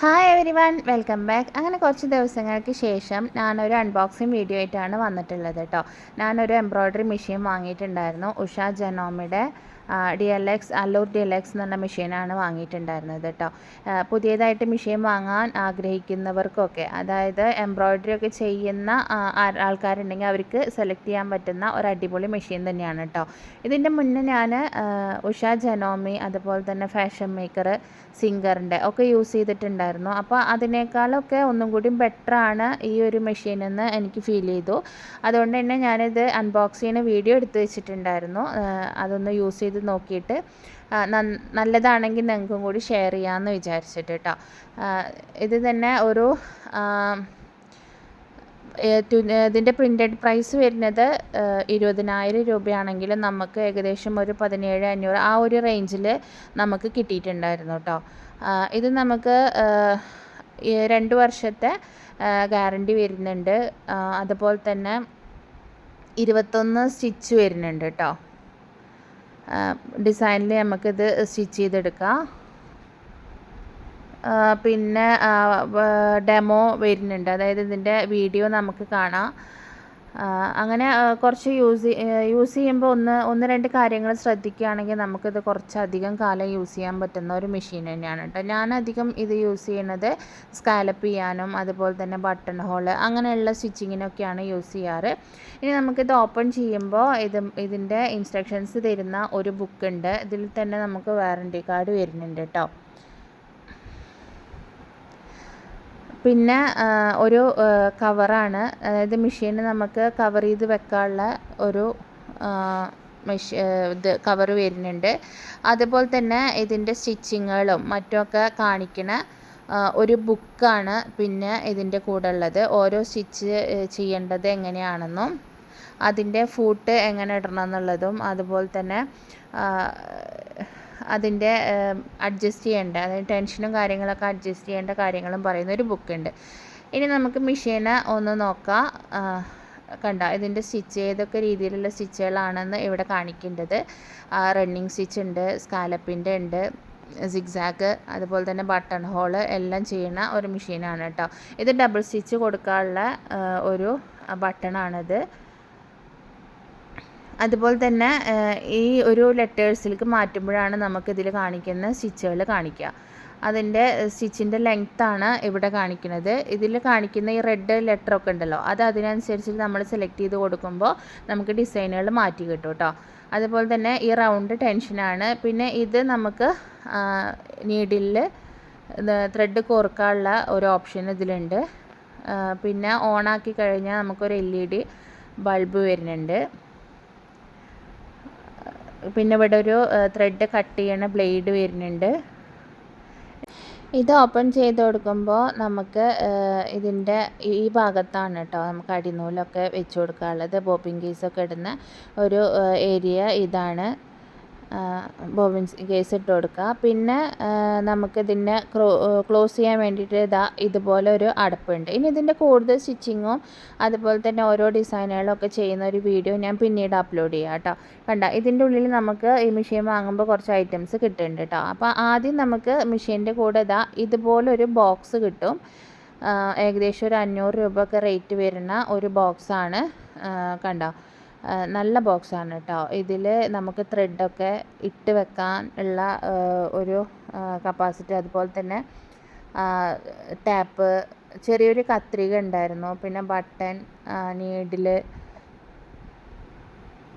Hi everyone welcome back അങ്ങനെ കുറച്ച് ദിവസങ്ങൾക്ക് ശേഷം ഞാനൊരു അൺബോക്സിങ് വീഡിയോ ആയിട്ടാണ് വന്നിട്ടുള്ളത് കേട്ടോ ഞാനൊരു എംബ്രോയ്ഡറി മെഷീൻ വാങ്ങിയിട്ടുണ്ടായിരുന്നു. Usha ജനോമിയുടെ D L X Allure D L X എന്ന് പറഞ്ഞ മെഷീനാണ് വാങ്ങിയിട്ടുണ്ടായിരുന്നത് കേട്ടോ പുതിയതായിട്ട് മെഷീൻ വാങ്ങാൻ ആഗ്രഹിക്കുന്നവർക്കൊക്കെ അതായത് എംബ്രോയ്ഡറി ഒക്കെ ചെയ്യുന്ന ആൾക്കാരുണ്ടെങ്കിൽ അവർക്ക് സെലക്ട് ചെയ്യാൻ പറ്റുന്ന ഒരു അടിപൊളി മെഷീൻ തന്നെയാണ് കേട്ടോ ഇതിന്റെ മുന്നേ ഞാൻ ഉഷ ജനോമി അതുപോലെ തന്നെ ഫാഷൻ മേക്കർ സിംഗറിന്റെ ഒക്കെ യൂസ് ചെയ്തിട്ടുണ്ടായിരുന്നു. അപ്പോൾ അതിനേക്കാളൊക്കെ ഒന്നും കൂടി ബെറ്ററാണ് ഈ ഒരു മെഷീൻ എന്ന് എനിക്ക് ഫീൽ ചെയ്തു. അതുകൊണ്ട് തന്നെ ഞാനിത് അൺബോക്സ് ചെയ്യുന്ന വീഡിയോ എടുത്ത് വെച്ചിട്ടുണ്ടായിരുന്നു. അതൊന്ന് യൂസ് ചെയ്ത് നോക്കിയിട്ട് നല്ലതാണെങ്കിൽ നിങ്ങൾക്കും കൂടി ഷെയർ ചെയ്യാമെന്ന് വിചാരിച്ചിട്ട് കേട്ടോ ഇത് തന്നെ ഒരു ഇതിന്റെ പ്രിന്റഡ് പ്രൈസ് വരുന്നത് ഇരുപതിനായിരം രൂപയാണെങ്കിൽ നമുക്ക് ഏകദേശം ഒരു പതിനേഴ് അഞ്ഞൂറ് ആ ഒരു റേഞ്ചിൽ നമുക്ക് കിട്ടിയിട്ടുണ്ടായിരുന്നു കേട്ടോ ഇത് നമുക്ക് രണ്ട് വർഷത്തെ ഗ്യാരണ്ടി വരുന്നുണ്ട്. അതുപോലെ തന്നെ ഇരുപത്തൊന്ന് സ്റ്റിച്ച് വരുന്നുണ്ട് കേട്ടോ ഡിസൈനിൽ നമുക്കിത് സ്റ്റിച്ച് ചെയ്തെടുക്കാം. പിന്നെ ഡെമോ വരുന്നുണ്ട്. അതായത് ഇതിന്റെ വീഡിയോ നമുക്ക് കാണാം. അങ്ങനെ കുറച്ച് യൂസ് യൂസ് ചെയ്യുമ്പോൾ ഒന്ന് ഒന്ന് രണ്ട് കാര്യങ്ങൾ ശ്രദ്ധിക്കുകയാണെങ്കിൽ നമുക്കിത് കുറച്ചധികം കാലം യൂസ് ചെയ്യാൻ പറ്റുന്ന ഒരു മെഷീൻ തന്നെയാണ് കേട്ടോ. ഞാനധികം ഇത് യൂസ് ചെയ്യുന്നത് സ്കാലപ്പ് ചെയ്യാനും അതുപോലെ തന്നെ ബട്ടൺ ഹോൾ അങ്ങനെയുള്ള സ്റ്റിച്ചിങ്ങിനൊക്കെയാണ് യൂസ് ചെയ്യാറ്. ഇനി നമുക്കിത് ഓപ്പൺ ചെയ്യുമ്പോൾ ഇത് ഇതിന്റെ ഇൻസ്ട്രക്ഷൻസ് തരുന്ന ഒരു ബുക്ക് ഉണ്ട്. ഇതിൽ തന്നെ നമുക്ക് വാറണ്ടി കാർഡ് വരുന്നുണ്ട് കേട്ടോ. പിന്നെ ഒരു കവറാണ് അതായത് മെഷീൻ നമുക്ക് കവർ ചെയ്ത് വെക്കാനുള്ള ഒരു മെഷീ ഇത് കവർ വരുന്നുണ്ട്. അതുപോലെ തന്നെ ഇതിന്റെ സ്റ്റിച്ചിങ്ങുകളും മറ്റുമൊക്കെ കാണിക്കുന്ന ഒരു ബുക്കാണ് പിന്നെ ഇതിന്റെ കൂടെ ഉള്ളത് ഓരോ സ്റ്റിച്ച് ചെയ്യേണ്ടത് എങ്ങനെയാണെന്നും അതിന്റെ ഫൂട്ട് എങ്ങനെ ഇടണം എന്നുള്ളതും അതുപോലെ തന്നെ അതിന്റെ അഡ്ജസ്റ്റ് ചെയ്യേണ്ട അതായത് ടെൻഷനും കാര്യങ്ങളൊക്കെ അഡ്ജസ്റ്റ് ചെയ്യേണ്ട കാര്യങ്ങളും പറയുന്ന ഒരു ബുക്കുണ്ട് ഇനി നമുക്ക് മെഷീനെ ഒന്ന് നോക്കാം. കണ്ട? ഇതിന്റെ സ്റ്റിച്ച് ഏതൊക്കെ രീതിയിലുള്ള സ്റ്റിച്ചുകളാണെന്ന് ഇവിടെ കാണിക്കേണ്ടത്. റണ്ണിങ് സ്റ്റിച്ച് ഉണ്ട് സ്കാലപ്പിന്റെ ഉണ്ട് സിഗ്സാഗ് അതുപോലെ തന്നെ ബട്ടൺ ഹോൾ എല്ലാം ചെയ്യുന്ന ഒരു മെഷീനാണ് കേട്ടോ. ഇത് ഡബിൾ സ്റ്റിച്ച് കൊടുക്കാനുള്ള ഒരു ബട്ടണാണിത് അതുപോലെ തന്നെ ഈ ഒരു ലെറ്റേഴ്സിലേക്ക് മാറ്റുമ്പോഴാണ് നമുക്കിതിൽ കാണിക്കുന്ന സ്റ്റിച്ചുകൾ കാണിക്കുക. അതിന്റെ സ്റ്റിച്ചിന്റെ ലെങ്ത്താണ് ഇവിടെ കാണിക്കുന്നത്. ഇതിൽ കാണിക്കുന്ന ഈ റെഡ് ലെറ്ററൊക്കെ ഉണ്ടല്ലോ അത് അതിനനുസരിച്ച് നമ്മൾ സെലക്ട് ചെയ്ത് കൊടുക്കുമ്പോൾ നമുക്ക് ഡിസൈനുകൾ മാറ്റി കിട്ടും കേട്ടോ. അതുപോലെ തന്നെ ഈ റൗണ്ട് ടെൻഷനാണ് പിന്നെ ഇത് നമുക്ക് നീഡിലിൽ ത്രെഡ് കോർക്കാനുള്ള ഒരു ഓപ്ഷൻ ഇതിലുണ്ട്. പിന്നെ ഓണാക്കി കഴിഞ്ഞാൽ നമുക്കൊരു എൽ ഇ ഡി ബൾബ് വരുന്നുണ്ട്. പിന്നെ ഇവിടെ ഒരു ത്രെഡ് കട്ട് ചെയ്യണ ബ്ലേഡ് വരുന്നുണ്ട്. ഇത് ഓപ്പൺ ചെയ്ത് കൊടുക്കുമ്പോൾ നമുക്ക് ഇതിന്റെ ഈ ഭാഗത്താണ് കേട്ടോ നമുക്ക് അടിനൂലൊക്കെ വെച്ച് കൊടുക്കാനുള്ളത്. ബോബിൻ കേസൊക്കെ ഇടുന്ന ഒരു ഏരിയ ഇതാണ്. ബോബിൻ കേസ് ഇട്ട് കൊടുക്കുക പിന്നെ നമുക്കിതിനെ ക്ലോസ് ചെയ്യാൻ വേണ്ടിയിട്ട് ഇതാ ഇതുപോലെ ഒരു അടപ്പുണ്ട്. ഇനി ഇതിന്റെ കൂടുതൽ സ്റ്റിച്ചിങ്ങും അതുപോലെ തന്നെ ഓരോ ഡിസൈനുകളും ഒക്കെ ചെയ്യുന്ന ഒരു വീഡിയോ ഞാൻ പിന്നീട് അപ്ലോഡ് ചെയ്യാം കേട്ടോ. കണ്ട ഇതിന്റെ ഉള്ളിൽ നമുക്ക് ഈ മെഷീൻ വാങ്ങുമ്പോൾ കുറച്ച് ഐറ്റംസ് കിട്ടുന്നുണ്ട് കേട്ടോ. അപ്പോൾ ആദ്യം നമുക്ക് മെഷീന്റെ കൂടെ ഇതാ ഇതുപോലൊരു ബോക്സ് കിട്ടും. ഏകദേശം ഒരു അഞ്ഞൂറ് രൂപ ഒക്കെ റേറ്റ് വരുന്ന ഒരു ബോക്സാണ് കണ്ടോ? നല്ല ബോക്സാണ് കേട്ടോ. ഇതിൽ നമുക്ക് ത്രെഡൊക്കെ ഇട്ട് വെക്കാൻ ഉള്ള ഒരു കപ്പാസിറ്റി അതുപോലെ തന്നെ ടാപ്പ് ചെറിയൊരു കത്രിക ഉണ്ടായിരുന്നു. പിന്നെ ബട്ടൺ നീഡിൽ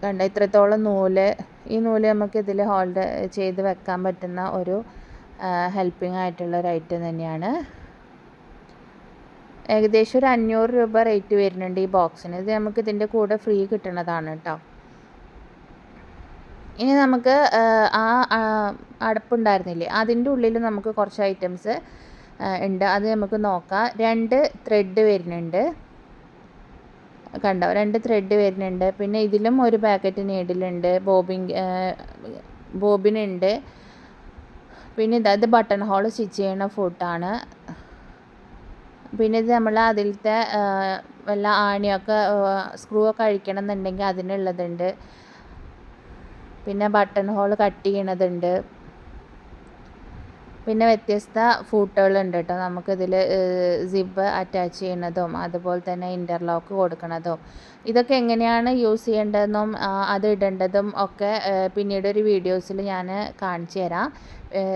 കണ്ട? ഇത്രത്തോളം നൂൽ. ഈ നൂൽ നമുക്ക് ഇതിൽ ഹോൾഡ് ചെയ്ത് വെക്കാൻ പറ്റുന്ന ഒരു ഹെൽപ്പിംഗ് ആയിട്ടുള്ള ഒരു ഐറ്റം തന്നെയാണ്. ഏകദേശം ഒരു അഞ്ഞൂറ് രൂപ റേറ്റ് വരുന്നുണ്ട് ഈ ബോക്സിന് ഇത് നമുക്ക് ഇതിന്റെ കൂടെ ഫ്രീ കിട്ടുന്നതാണ് കേട്ടോ ഇനി നമുക്ക് ആ അടപ്പുണ്ടായിരുന്നില്ലേ? അതിന്റെ ഉള്ളിൽ നമുക്ക് കുറച്ച് ഐറ്റംസ് ഉണ്ട്. അത് നമുക്ക് നോക്കാം. രണ്ട് ത്രെഡ് വരുന്നുണ്ട്. കണ്ടോ? രണ്ട് ത്രെഡ് വരുന്നുണ്ട്. പിന്നെ ഇതിലും ഒരു പാക്കറ്റ് നീഡിലുണ്ട് ബോബിൻ ബോബിനുണ്ട് പിന്നെ ഇതാ ഇത് ബട്ടൺ ഹോൾ സ്റ്റിച്ച് ചെയ്യുന്ന ഫുട്ടാണ് പിന്നെ ഇത് നമ്മൾ അതിലത്തെ വല്ല ആണിയൊക്കെ സ്ക്രൂ ഒക്കെ അഴിക്കണം എന്നുണ്ടെങ്കിൽ അതിനുള്ളതുണ്ട്. പിന്നെ ബട്ടൺ ഹോൾ കട്ട് ചെയ്യണതുണ്ട്. പിന്നെ വ്യത്യസ്ത ഫൂട്ടുകളുണ്ട് കേട്ടോ. നമുക്കിതിൽ സിബ് അറ്റാച്ച് ചെയ്യുന്നതും അതുപോലെ തന്നെ ഇന്റർലോക്ക് കൊടുക്കുന്നതും ഇതൊക്കെ എങ്ങനെയാണ് യൂസ് ചെയ്യേണ്ടതെന്നും അത് ഇടേണ്ടതും ഒക്കെ പിന്നീട് ഒരു വീഡിയോസിൽ ഞാൻ കാണിച്ചു തരാം.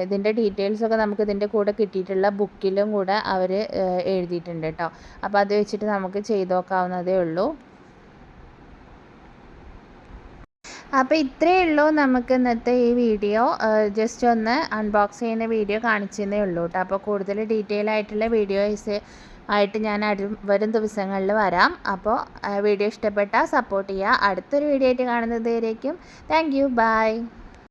ഇതിന്റെ ഡീറ്റെയിൽസൊക്കെ നമുക്ക് ഇതിന്റെ കൂടെ കിട്ടിയിട്ടുള്ള ബുക്കിലും കൂടെ അവർ എഴുതിയിട്ടുണ്ട് കേട്ടോ. അപ്പോൾ അത് വെച്ചിട്ട് നമുക്ക് ചെയ്തു നോക്കാവുന്നതേ ഉള്ളൂ. അപ്പോൾ ഇത്രയേ ഉള്ളൂ നമുക്ക് ഇന്നത്തെ ഈ വീഡിയോ. ജസ്റ്റ് ഒന്ന് അൺബോക്സ് ചെയ്യുന്ന വീഡിയോ കാണിച്ചതേ ഉള്ളൂ കേട്ടോ. അപ്പോൾ കൂടുതൽ ഡീറ്റെയിൽ ആയിട്ടുള്ള വീഡിയോസ് ആയിട്ട് ഞാൻ അടു വരും ദിവസങ്ങളിൽ വരാം. അപ്പോൾ വീഡിയോ ഇഷ്ടപ്പെട്ടാൽ സപ്പോർട്ട് ചെയ്യുക. അടുത്തൊരു വീഡിയോ ആയിട്ട് കാണുന്നത് വരേക്കും. Thank you by